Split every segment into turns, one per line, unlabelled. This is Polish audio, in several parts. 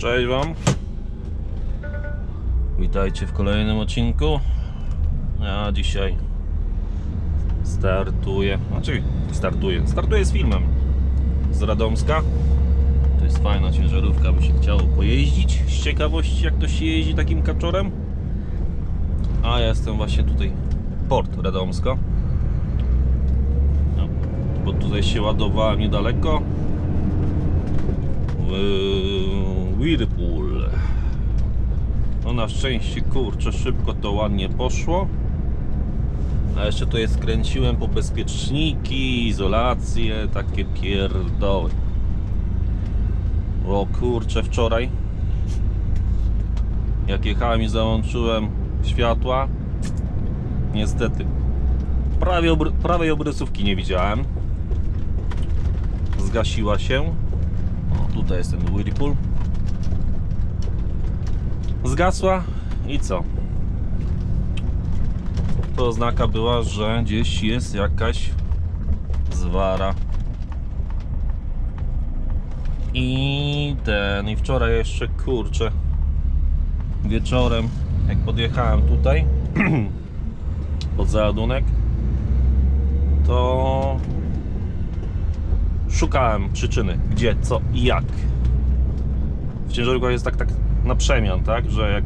Cześć Wam. Witajcie w kolejnym odcinku. Ja dzisiaj startuję, znaczy startuję, startuję z filmem z Radomska. To jest fajna ciężarówka, by się chciało pojeździć z ciekawości jak to się jeździ takim kaczorem. A ja jestem właśnie tutaj, port Radomsko. No, bo tutaj się ładowałem niedaleko w Whirlpool. No na szczęście, kurczę, szybko to ładnie poszło. A jeszcze tutaj skręciłem po bezpieczniki, izolacje, takie pierdoły. O kurczę, wczoraj jak jechałem i załączyłem światła, niestety prawie, obry, prawej obrysówki nie widziałem. Zgasiła się. O, tutaj jest ten Whirlpool. Zgasła i co? To oznaka była, że gdzieś jest jakaś zwara. I ten, i wczoraj jeszcze kurczę wieczorem, jak podjechałem tutaj pod załadunek, to szukałem przyczyny, gdzie, co i jak. W ciężarówkach jest tak, tak na przemian, tak, że jak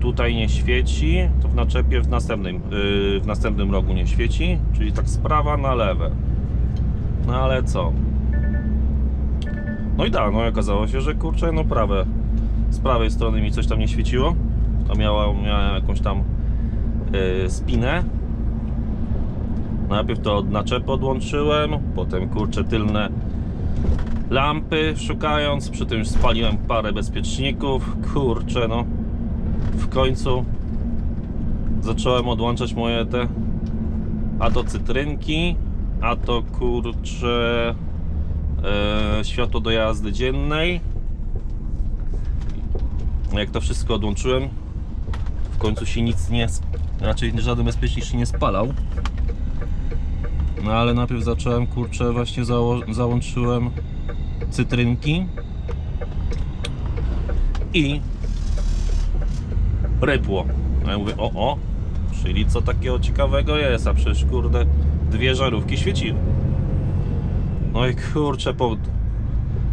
tutaj nie świeci, to w naczepie w następnym, yy, w następnym rogu nie świeci, czyli tak z prawa na lewe. No ale co? No i tak, no i okazało się, że kurczę, no prawe, z prawej strony mi coś tam nie świeciło. To miała, miałem jakąś tam yy, spinę. Najpierw to od naczepy odłączyłem, potem kurczę tylne lampy szukając, przy tym spaliłem parę bezpieczników, kurczę no. W końcu zacząłem odłączać moje te a to cytrynki, a to kurczę e, światło do jazdy dziennej. Jak to wszystko odłączyłem w końcu się nic nie raczej żaden bezpiecznik się nie spalał. No ale najpierw zacząłem, kurczę, właśnie zało- załączyłem cytrynki i rypło. A ja mówię, o, o, czyli co takiego ciekawego jest, a przecież, kurde, dwie żarówki świeciły. No i kurczę, po...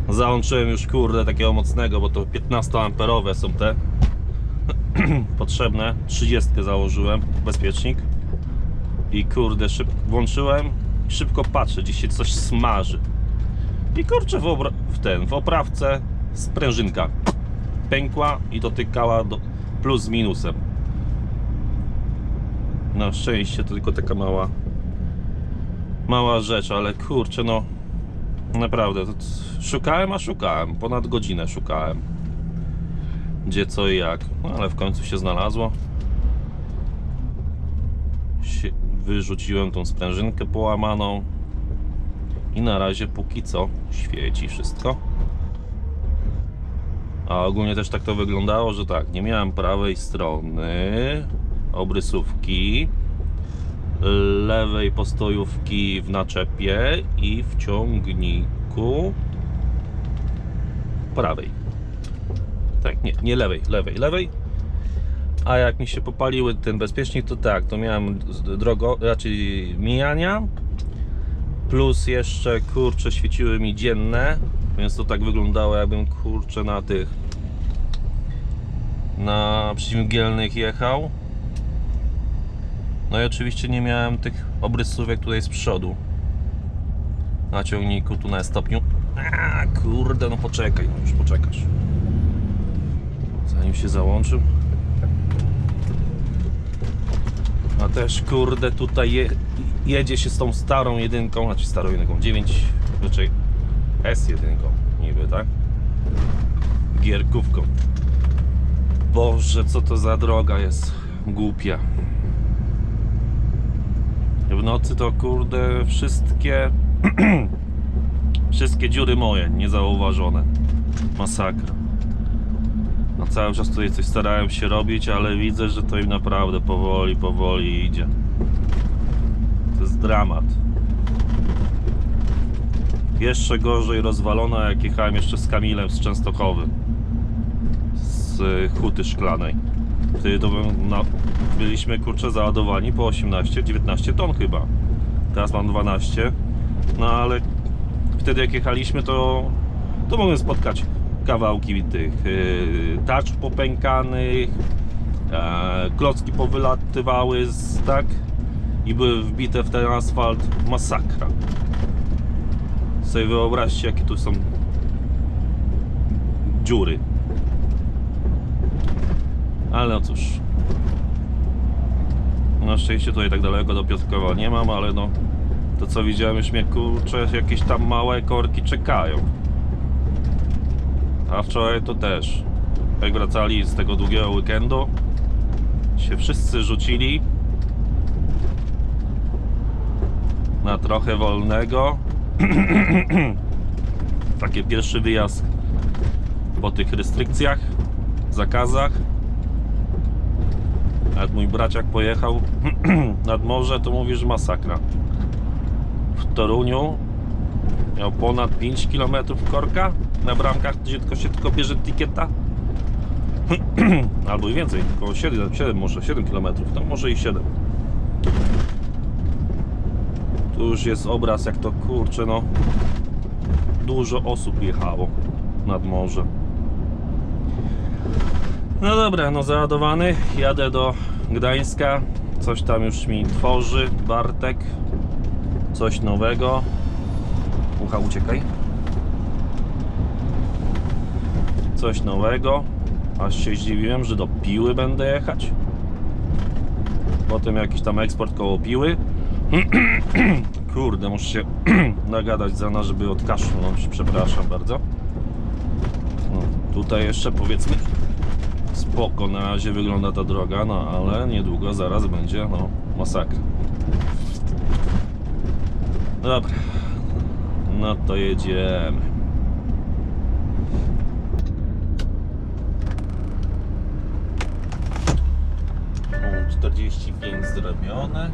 załączyłem już, kurde, takiego mocnego, bo to 15 amperowe są te potrzebne. 30 założyłem, bezpiecznik. I kurde, szyb... włączyłem, szybko patrzę, gdzieś się coś smaży. I kurczę, w, w ten, w oprawce sprężynka pękła i dotykała do plus z minusem. Na szczęście to tylko taka mała mała rzecz, ale kurczę, no naprawdę, to szukałem, a szukałem, ponad godzinę szukałem. Gdzie, co i jak, no ale w końcu się znalazło. Wyrzuciłem tą sprężynkę połamaną. I na razie póki co świeci wszystko. A ogólnie też tak to wyglądało, że tak, nie miałem prawej strony obrysówki, lewej postojówki w naczepie i w ciągniku prawej. Tak, nie, nie lewej, lewej, lewej. A jak mi się popaliły ten bezpiecznik, to tak, to miałem drogo, raczej mijania, plus jeszcze kurcze świeciły mi dzienne, więc to tak wyglądało jakbym kurczę na tych na przeciwmgielnych jechał. No i oczywiście nie miałem tych obrysówek tutaj z przodu na ciągniku tu na stopniu. A kurde, no poczekaj, no już poczekasz. Zanim się załączył. A też kurde tutaj je, jedzie się z tą starą jedynką, znaczy starą jedynką 9, znaczy S1 niby, tak? Gierkówką. Boże, co to za droga jest głupia. W nocy to kurde wszystkie wszystkie dziury moje niezauważone. Masakra. No cały czas tutaj coś starałem się robić, ale widzę, że to im naprawdę powoli, powoli idzie. To jest dramat. Jeszcze gorzej rozwalona, jak jechałem jeszcze z Kamilem z Częstochowy. z y, huty szklanej. Wtedy to no, byliśmy kurczę załadowani po 18-19 ton chyba. Teraz mam 12. No ale wtedy jak jechaliśmy to, to mogłem spotkać kawałki tych yy, tarcz popękanych, e, klocki powylatywały z, tak? I były wbite w ten asfalt. Masakra. Sobie wyobraźcie jakie tu są dziury. Ale no cóż. Na szczęście tutaj tak daleko do Piotrkowa nie mam, ale no to co widziałem już mnie kurczę jakieś tam małe korki czekają a wczoraj to też jak wracali z tego długiego weekendu się wszyscy rzucili na trochę wolnego. Taki pierwszy wyjazd po tych restrykcjach, zakazach. Nawet mój braciak pojechał nad morze, to mówi, że masakra. W Toruniu miał ponad 5 km korka na bramkach, gdzie tylko się tylko bierze tikieta. Albo i więcej, około 7, 7 może 7 km, tam może i 7. Tu już jest obraz, jak to kurczę, no dużo osób jechało nad morze. No dobra, no załadowany, jadę do Gdańska. Coś tam już mi tworzy Bartek. Coś nowego. Ucha, uciekaj. Coś nowego. Aż się zdziwiłem, że do Piły będę jechać. Potem jakiś tam eksport koło Piły. Kurde, muszę się nagadać za nas, żeby odkaszlnąć. Przepraszam bardzo. No, tutaj jeszcze powiedzmy spoko na razie wygląda ta droga, no ale niedługo zaraz będzie no masakra. Dobra. No to jedziemy. O, 45 zrobione.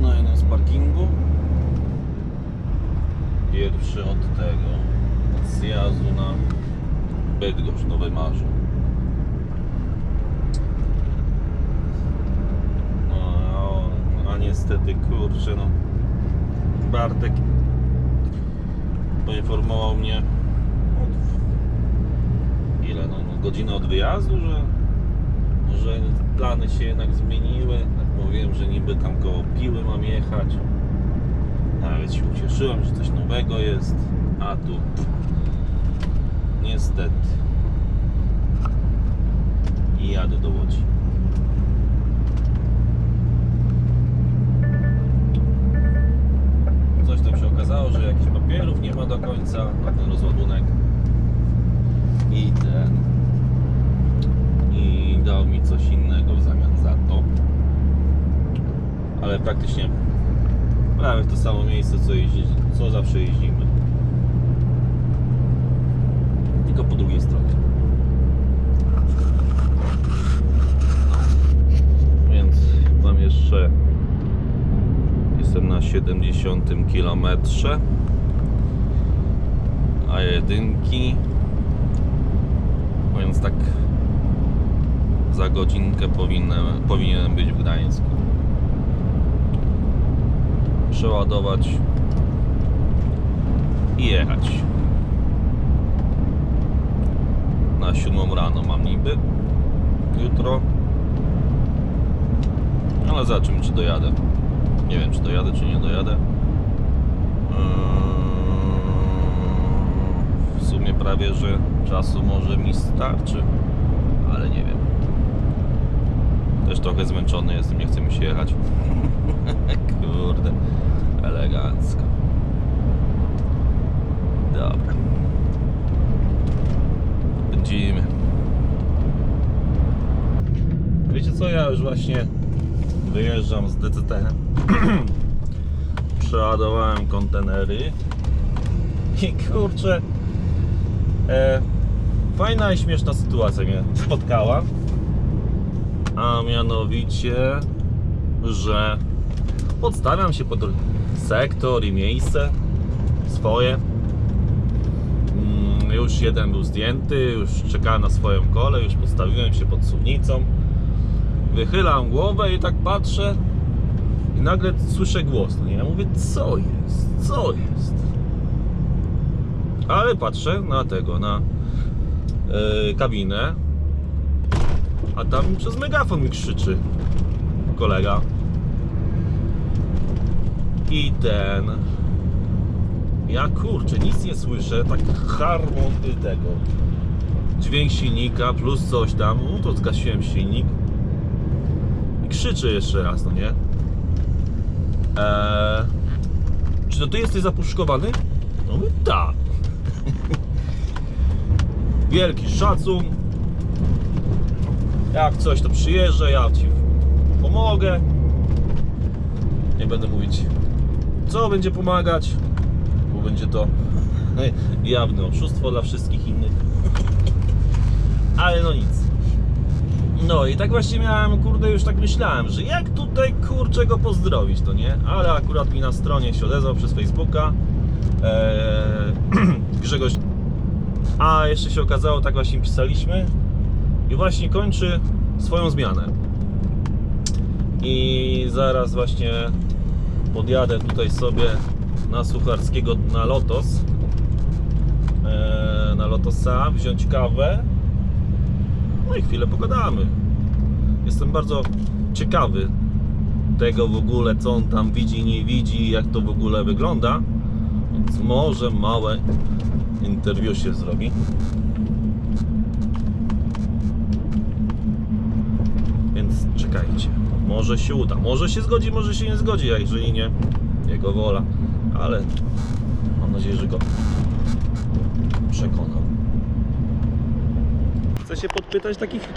No no z parkingu. Pierwszy od tego. Zjazdu na Bydgoszcz, Marze. No, a niestety kurczę no. Bartek poinformował mnie od ile no, no godzinę od wyjazdu, że że plany się jednak zmieniły. Tak mówiłem, że niby tam koło piły mam jechać. Nawet się ucieszyłem, że coś nowego jest, a tu niestety i jadę do Łodzi. Coś tam się okazało, że jakichś papierów nie ma do końca na ten rozładunek i ten i dał mi coś innego w zamian za to. Ale praktycznie prawie w to samo miejsce, co, jeździ, co zawsze jeździmy. Tylko po drugiej stronie. Więc mam jeszcze jestem na 70 kilometrze a jedynki więc tak za godzinkę powinien, powinienem być w Gdańsku przeładować i jechać. Na siódmą rano mam niby jutro. Ale zobaczymy czy dojadę. Nie wiem czy dojadę czy nie dojadę. Eee, w sumie prawie że czasu może mi starczy ale nie wiem. Też trochę zmęczony jestem nie chce mi się jechać. Kurde elegancko. Dobra. Pędzimy. Wiecie co ja już właśnie wyjeżdżam z DCT przeładowałem kontenery. I kurczę e, fajna i śmieszna sytuacja mnie spotkała. A mianowicie że podstawiam się pod sektor i miejsce swoje Mm, Już jeden był zdjęty, już czeka na swoją kolej, już postawiłem się pod suwnicą. Wychylam głowę i tak patrzę i nagle słyszę głos. No nie, ja mówię, co jest? Co jest? Ale patrzę na tego, na yy, kabinę, a tam przez megafon mi krzyczy kolega. I ten. Ja kurczę, nic nie słyszę, tak harmon tego. Dźwięk silnika plus coś tam, no to zgasiłem silnik. I krzyczy jeszcze raz, no nie? Eee, czy to ty jesteś zapuszkowany? No mówię, tak. Wielki szacun. Jak coś to przyjeżdżę, ja ci pomogę. Nie będę mówić, co będzie pomagać, bo będzie to jawne oszustwo dla wszystkich innych. Ale no nic. No i tak właśnie miałem, kurde, już tak myślałem, że jak tutaj, kurczę, go pozdrowić, to nie? Ale akurat mi na stronie się odezwał przez Facebooka eee, Grzegorz. A jeszcze się okazało, tak właśnie pisaliśmy i właśnie kończy swoją zmianę. I zaraz właśnie podjadę tutaj sobie na Sucharskiego na Lotos eee, na Lotosa, wziąć kawę no i chwilę pogadamy. Jestem bardzo ciekawy tego w ogóle, co on tam widzi, nie widzi, jak to w ogóle wygląda. Więc może małe interwiu się zrobi. Więc czekajcie. Może się uda. Może się zgodzi, może się nie zgodzi, a jeżeli nie, jego wola. Ale mam nadzieję, że go przekonam. Chcę się podpytać takich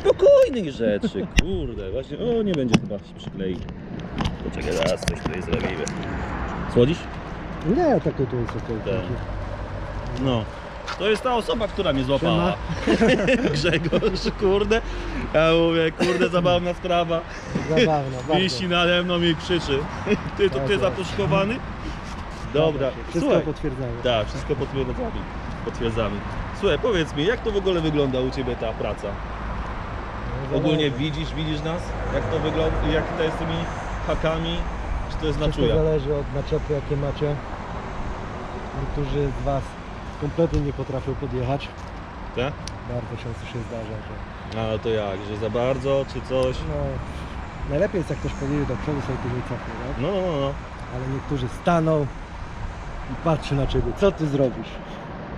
spokojnych rzeczy. Kurde, właśnie. O, nie będzie chyba się przyklei. Poczekaj, zaraz coś tutaj zrobimy. Słodzisz?
Nie, takie to jest okej.
Tak. No. To jest ta osoba, która mnie złapała. Grzegorz, kurde. Ja mówię, kurde, zabawna sprawa.
Zabawna, bardzo.
Wisi nade mną i krzyczy. Ty, to ty zapuszkowany? Dobra.
Wszystko
Słuchaj.
potwierdzamy.
Tak, wszystko potwierdzamy. Potwierdzamy. Słuchaj, powiedz mi, jak to w ogóle wygląda u Ciebie ta praca?
No,
Ogólnie widzisz, widzisz nas? Jak to wygląda, jak to jest z tymi hakami? Czy to jest na
Wszystko
czuja?
zależy od naczepy, jakie macie. Niektórzy z Was kompletnie nie potrafią podjechać.
Tak?
Bardzo często się zdarza, że
A to jak, że za bardzo, czy coś?
no, najlepiej jest jak ktoś podjedzie do przodu sobie później cofnie, tak?
No, no, no, no.
Ale niektórzy staną i patrzy na Ciebie, co Ty zrobisz?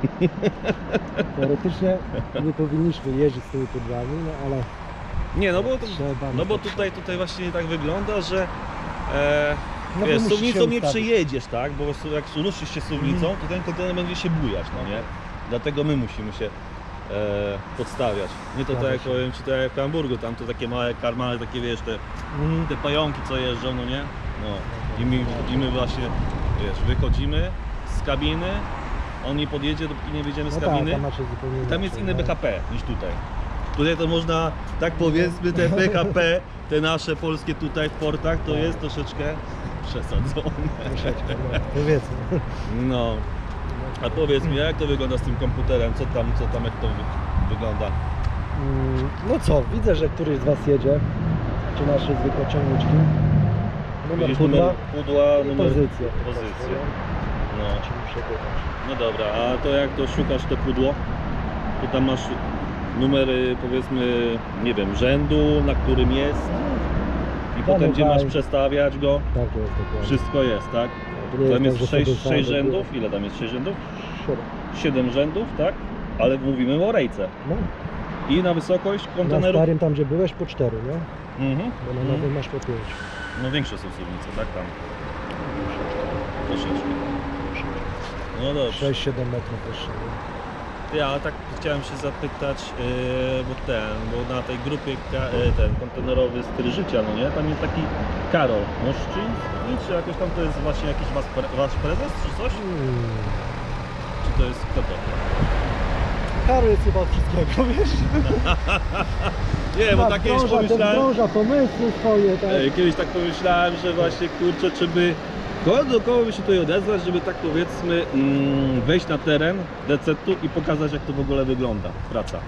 Teoretycznie nie powinniśmy jeździć z tymi pudłami, no ale
Nie, no bo, to,
trzeba.
no bo tutaj, tutaj właśnie tak wygląda, że e,
No
wiesz, suwnicą nie przejedziesz, tak? Bo jak ruszysz się suwnicą, to ten kontener będzie się bujać, no nie? Dlatego my musimy się e, podstawiać. Nie to tak jak powiem Ci, tak jak w Hamburgu, tam to takie małe karmale, takie wiesz, te,
Mhm.
te pająki co jeżdżą, no nie? No. I my, I my właśnie, wiesz, wychodzimy z kabiny, on nie podjedzie, dopóki nie wyjdziemy z
No tak,
kabiny.
tam
Tam jest
inaczej,
inny
no.
BHP niż tutaj. Tutaj to można, tak powiedzmy, te BHP, te nasze polskie tutaj w portach, to jest troszeczkę przesadzone.
Troszeczkę, no, powiedzmy.
No, a powiedz mi, jak to wygląda z tym komputerem? Co tam, co tam, jak to wy- wygląda?
Mm, No co, widzę, że któryś z Was jedzie. Czy nasze zwykłe ciągniczki. Numer
Widzisz
pudła
numer pudła, numer...
pozycję.
pozycję. No, no dobra, a to jak to szukasz te pudło? To tam masz numery, powiedzmy, nie wiem, rzędu, na którym jest i potem gdzie masz przestawiać go.
Tak jest dokładnie.
Wszystko jest, tak?
To nie
Tam
tak, że
jest
sobie
6,
same
6
były.
rzędów. Ile tam jest 6 rzędów?
Siedem.
7 rzędów, tak? Ale mówimy o rejce.
No,
I na wysokość
na
konteneru.
starym tam gdzie byłeś po cztery, nie?
Mhm.
Bo na
mhm.
nowym masz po pięć.
No większe są suwnice, tak? Tam troszeczkę. No dobrze.
6-7 metrów jeszcze. nie?
Ja tak chciałem się zapytać, yy, bo ten, bo na tej grupie ka- yy, ten kontenerowy styl życia, no nie? Tam jest taki Karol Moszczyński, czy jakoś tam to jest właśnie jakiś wasz, pre- wasz prezes, czy coś? Czy to jest kto to?
Karol jest chyba od wszystkiego, wiesz?
Nie, bo
Ma
tak
ten
pomyślałem,
wdrąża pomysły swoje, tak?
Ej, Kiedyś tak pomyślałem, że właśnie kurczę, czy by Kogo do kogo by się tutaj odezwać, żeby tak powiedzmy mm, wejść na teren DCT-u i pokazać jak to w ogóle wygląda, praca.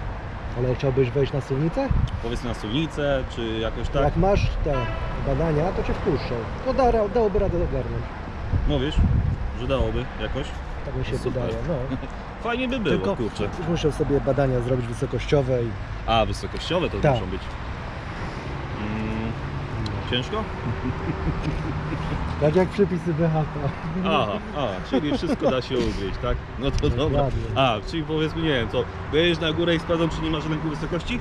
Ale chciałbyś wejść na suwnicę?
Powiedzmy na suwnicę, czy jakoś tak.
Jak masz te badania, to cię wpuszczą. To da, dałoby radę ogarnąć.
Mówisz, że dałoby jakoś?
Tak mi się
Super.
wydaje. No.
Fajnie by było,
Tylko
kurczę.
muszę sobie badania zrobić wysokościowe i
A, wysokościowe to
Tak.
muszą być. Ciężko?
tak jak przepisy BHP.
Aha, a, czyli wszystko da się ugryźć, tak? No to dobra.
Dokładnie.
A, czyli powiedzmy, nie wiem, co, wyjedziesz na górę i sprawdzą, czy nie masz lęku wysokości?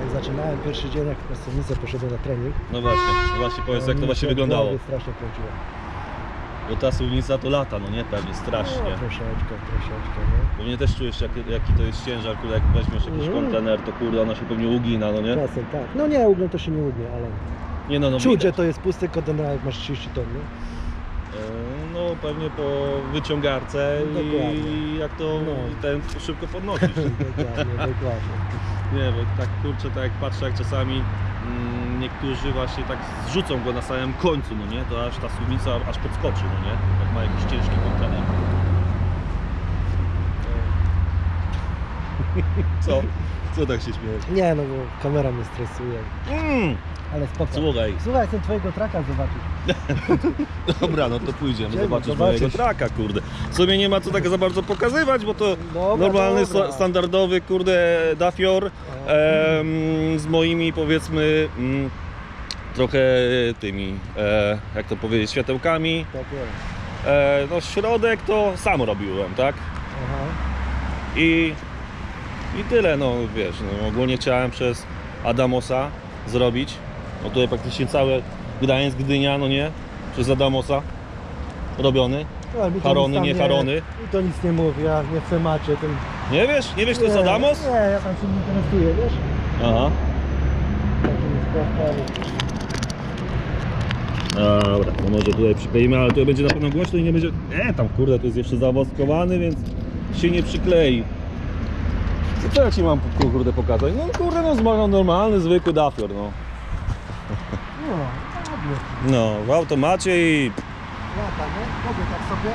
Jak zaczynałem pierwszy dzień, jak na suwnicę poszedłem na trening.
No właśnie, no właśnie powiedz, jak to właśnie wyglądało.
strasznie kręciło.
Bo ta suwnica to lata, no nie? Pewnie, strasznie.
No, troszeczkę, troszeczkę, no.
Pewnie też czujesz, jaki, jaki to jest ciężar, kurde, jak weźmiesz jakiś
Mm.
kontener, to kurde, ona się pewnie ugina, no nie?
Czasem tak. No nie, ugną to się nie ugnie, ale
Nie no, no
czuć, że
widać.
to jest pusty kontener, jak masz 30 ton, nie?
E, No pewnie po wyciągarce i
Dokładnie.
jak to
No.
ten szybko podnosisz.
Dokładnie, dokładnie.
Nie, bo tak kurczę, tak jak patrzę, jak czasami mm, niektórzy właśnie tak zrzucą go na samym końcu, no nie? To aż ta suwnica aż podskoczy, no nie? Jak ma jakiś ciężki kontener. Co? Co tak się śmiejesz?
Nie no, bo kamera mnie stresuje.
Mm,
Ale spoko.
słuchaj,
Słuchaj, chcę twojego traka zobaczyć.
dobra, no to pójdziemy,
Idziemy,
zobaczysz
zobaczysz.
mojego traka, kurde. W sumie nie ma co tak za bardzo pokazywać, bo to
Dobra,
normalny,
dobra.
sta- standardowy, kurde, dafior em, z moimi, powiedzmy, mm, trochę tymi, e, jak to powiedzieć, światełkami.
Tak.
E, no środek to sam robiłem, tak?
Aha.
I, i tyle, no wiesz, no, ogólnie chciałem przez Adamosa zrobić. No tutaj praktycznie cały Gdańsk, Gdynia, no nie? Przez Adamosa robiony.
No, ale mi to
Harony,
nic tam
nie harony.
I to nic nie mówi, ja nie w temacie tym.
Nie wiesz? Nie wiesz, to jest Adamos?
Nie, ja tam się nie interesuję, wiesz?
Aha.
Takimi sprawkami.
Dobra, to może tutaj przykleimy, ale to będzie na pewno głośno i nie będzie... E, tam kurde, to jest jeszcze zawoskowany, więc się nie przyklei. Co ja ci mam kurde pokazać? No kurde, no normalny, zwykły dafior, no.
No, ładnie.
No, w automacie i...
Lata, nie? Mogę tak sobie.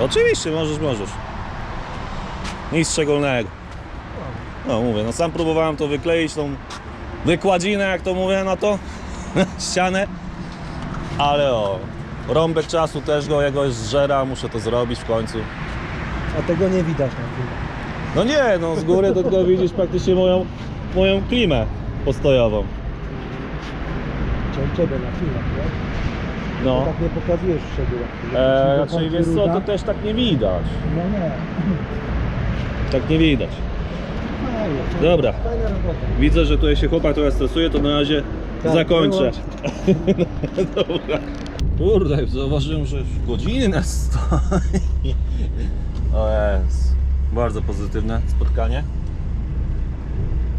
Oczywiście, możesz, możesz. Nic szczególnego. No mówię, no sam próbowałem to wykleić, tą wykładzinę, jak to mówię na to, ścianę. Ale o, rąbek czasu też go jakoś zżera, muszę to zrobić w końcu.
A tego nie widać na filmie.
No nie, no z góry to tylko widzisz praktycznie moją, moją klimę postojową.
Chciałem ciebie na filmach, nie?
No.
Tak nie pokazujesz w szczegółach.
Eee, czyli
wychodzi
wiesz co, to też tak nie widać.
No nie.
Tak nie widać.
Fajnie, fajnie.
Dobra.
Fajna robota.
Widzę, że tutaj się chłopak trochę stresuje, to na razie
Tak,
zakończę. Dobra. Kurde, zauważyłem, że już godziny nas stoi. O jest. Bardzo pozytywne spotkanie.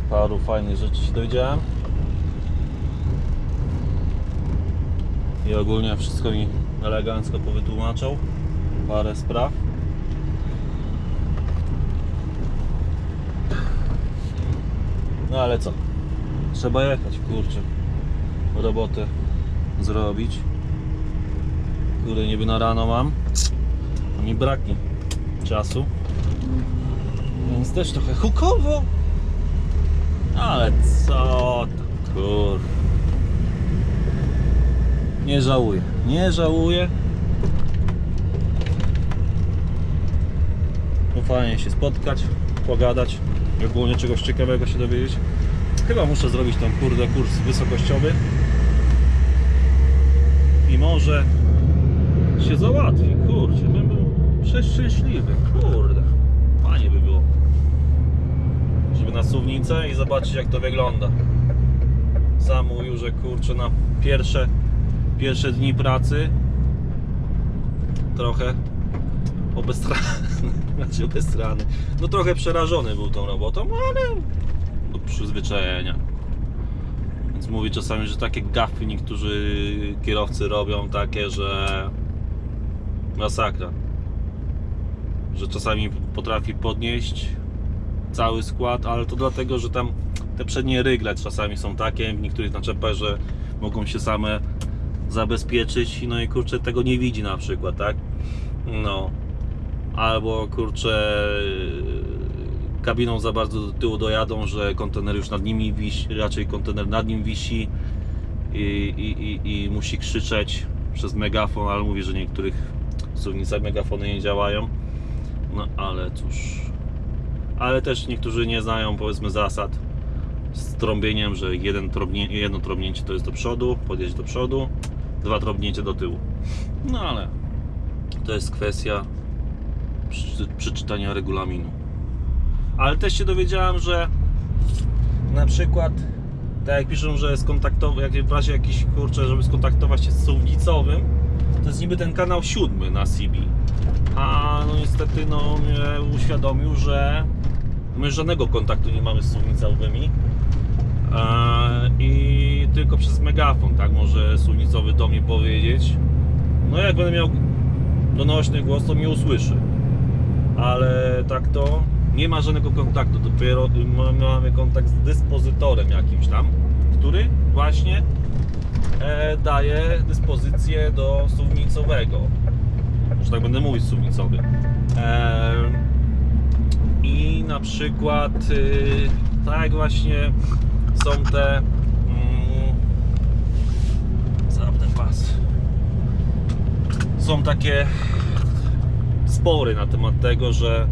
Paru fajnych rzeczy się dowiedziałem. I ogólnie wszystko mi elegancko powytłumaczał. Parę spraw. No ale co? Trzeba jechać, kurczę. Robotę zrobić. Kurde, niby na rano mam. A mi braknie czasu. Więc też trochę hukowo. Ale co tam. Nie żałuję. Nie żałuję. No fajnie się spotkać, pogadać, ogólnie czegoś ciekawego się dowiedzieć. Chyba muszę zrobić tam kurde kurs wysokościowy. I może się załatwi, kurczę, bym był przeszczęśliwy, kurde. Fajnie by było. Żeby na suwnicę i zobaczyć jak to wygląda. Sam mówił, że kurczę na pierwsze, pierwsze dni pracy trochę obestrany, znaczy obestrany, no trochę przerażony był tą robotą, no ale do przyzwyczajenia. Więc mówi czasami, że takie gafy niektórzy kierowcy robią takie, że masakra. Że czasami potrafi podnieść cały skład, ale to dlatego, że tam te przednie rygle czasami są takie w niektórych naczepach, że mogą się same zabezpieczyć, no i kurczę tego nie widzi na przykład, tak? No. Albo kurczę kabiną za bardzo do tyłu dojadą, że kontener już nad nimi wisi, raczej kontener nad nim wisi i, i, i, i musi krzyczeć przez megafon, ale mówi, że niektórych suwnicach megafony nie działają. No ale cóż. Ale też niektórzy nie znają powiedzmy zasad z trąbieniem, że jeden trąbnie, jedno trąbnięcie to jest do przodu, podjeść do przodu, dwa trąbnięcia do tyłu. No ale to jest kwestia przy- przeczytania regulaminu. Ale też się dowiedziałem, że na przykład tak jak piszą, że skontaktować, jak w razie jakiś kurczę, żeby skontaktować się z suwnicowym, to jest niby ten kanał siódmy na CB. A no niestety no mnie uświadomił, że my żadnego kontaktu nie mamy z suwnicowymi. I tylko przez megafon, tak może suwnicowy do mnie powiedzieć. No jak będę miał donośny głos, to mnie usłyszy. Ale tak to nie ma żadnego kontaktu. Dopiero ma- mamy kontakt z dyspozytorem jakimś tam, który właśnie e, daje dyspozycję do suwnicowego. Że tak będę mówić suwnicowy. E, I na przykład y, tak właśnie są te mm, zapnę pas. Są takie spory na temat tego, że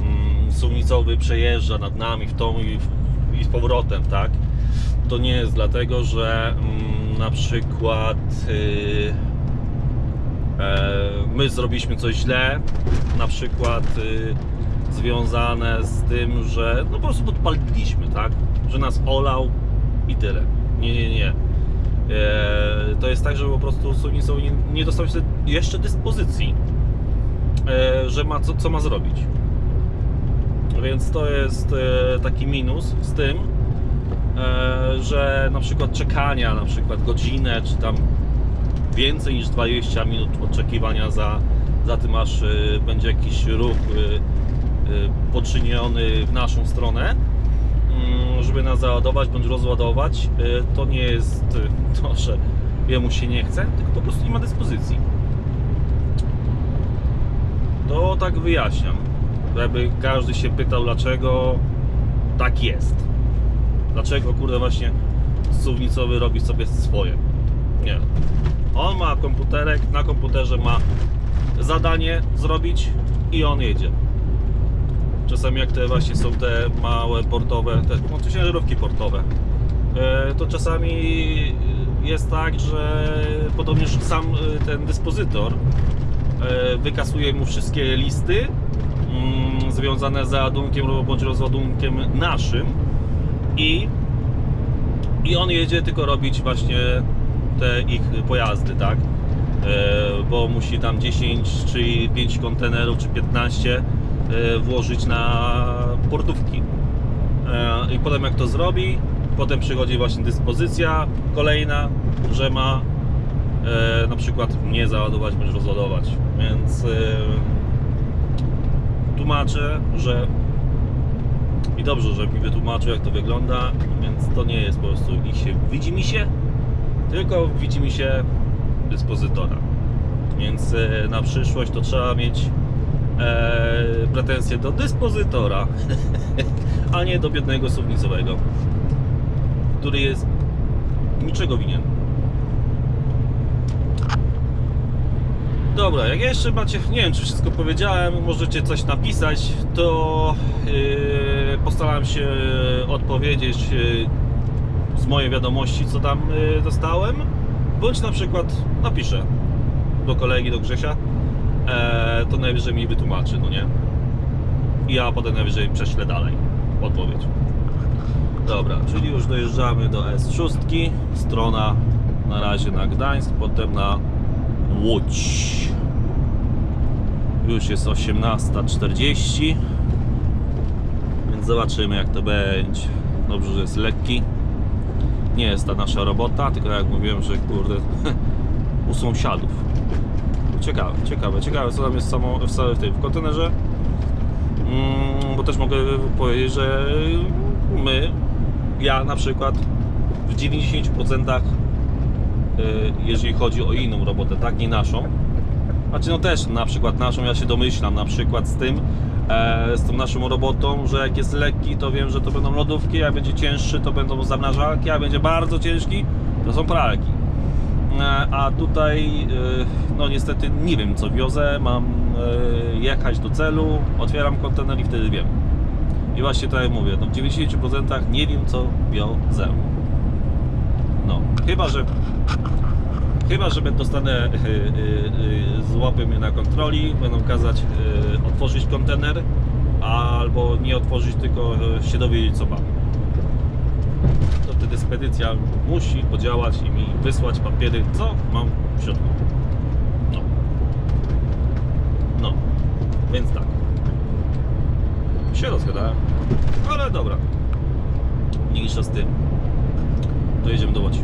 mm, suwnicowy przejeżdża nad nami w tą i, w, i z powrotem, tak? To nie jest dlatego, że mm, na przykład y, e, my zrobiliśmy coś źle, na przykład y, związane z tym, że no po prostu podpaliliśmy, tak? Że nas olał i tyle. Nie, nie, nie. E, to jest tak, że po prostu suwnicowy nie, nie dostał jeszcze- jeszcze dyspozycji e, że ma co, co ma zrobić. Więc to jest e, taki minus z tym, e, że na przykład czekania, na przykład godzinę, czy tam więcej niż 20 minut oczekiwania za, za tym, aż e, będzie jakiś ruch poczyniony w naszą stronę, żeby nas załadować bądź rozładować, e, to nie jest e, to, że jemu się nie chce, tylko po prostu nie ma dyspozycji. To tak wyjaśniam, żeby każdy się pytał, dlaczego tak jest. Dlaczego, kurde, właśnie suwnicowy robi sobie swoje. Nie. On ma komputerek, na komputerze ma zadanie zrobić i on jedzie. Czasami jak te właśnie są te małe portowe, te no, ciężarówki portowe, e, to czasami jest tak, że podobnież sam e, ten dyspozytor e, wykasuje mu wszystkie listy mm, związane z załadunkiem bądź rozładunkiem naszym i, i on jedzie tylko robić właśnie te ich pojazdy, tak? Bo musi tam 10 czy 5 kontenerów czy 15 e, włożyć na portówki. E, I potem jak to zrobi, potem przychodzi właśnie dyspozycja kolejna, że ma e, na przykład nie załadować bądź rozładować. Więc e, tłumaczę, że i dobrze, że mi wytłumaczył jak to wygląda, więc to nie jest po prostu ich się widzi mi się, tylko widzi mi się dyspozytora. Więc e, na przyszłość to trzeba mieć e, pretensje do dyspozytora, a nie do biednego suwnicowego, który jest niczego winien. Dobra, jak jeszcze macie, nie wiem czy wszystko powiedziałem, możecie coś napisać, to yy, postaram się odpowiedzieć yy, z mojej wiadomości, co tam yy, dostałem, bądź na przykład napiszę do kolegi, do Grzesia, e, to najwyżej mi wytłumaczy, no nie? Ja potem najwyżej prześlę dalej odpowiedź. Dobra, czyli już dojeżdżamy do S6, strona na razie na Gdańsk, potem na Łódź. Już jest 18.40, więc zobaczymy jak to będzie. Dobrze, że jest lekki. Nie jest ta nasza robota, tylko jak mówiłem, że kurde u sąsiadów. Ciekawe, ciekawe, ciekawe co tam jest samo, w, tym w kontenerze. Mm, bo też mogę powiedzieć, że my, ja na przykład w 90% jeżeli chodzi o inną robotę, tak, nie naszą. Znaczy no też na przykład naszą, ja się domyślam na przykład z tym, e, z tą naszą robotą, że jak jest lekki, to wiem, że to będą lodówki, jak będzie cięższy, to będą zamrażalki, a będzie bardzo ciężki, to są pralki. E, a tutaj, e, no niestety nie wiem co wiozę, mam e, jechać do celu, otwieram kontener i wtedy wiem. I właśnie tak jak mówię, no w 90% nie wiem co wiozę. No, chyba że Chyba, że dostanę złapią mnie na kontroli, będą kazać otworzyć kontener, albo nie otworzyć, tylko się dowiedzieć co mam. Wtedy spedycja musi podziałać i mi wysłać papiery, co mam w środku. No. No. Więc tak. Się rozgadałem. Ale dobra. Mniejsza z tym. To jedziemy do Łodzi.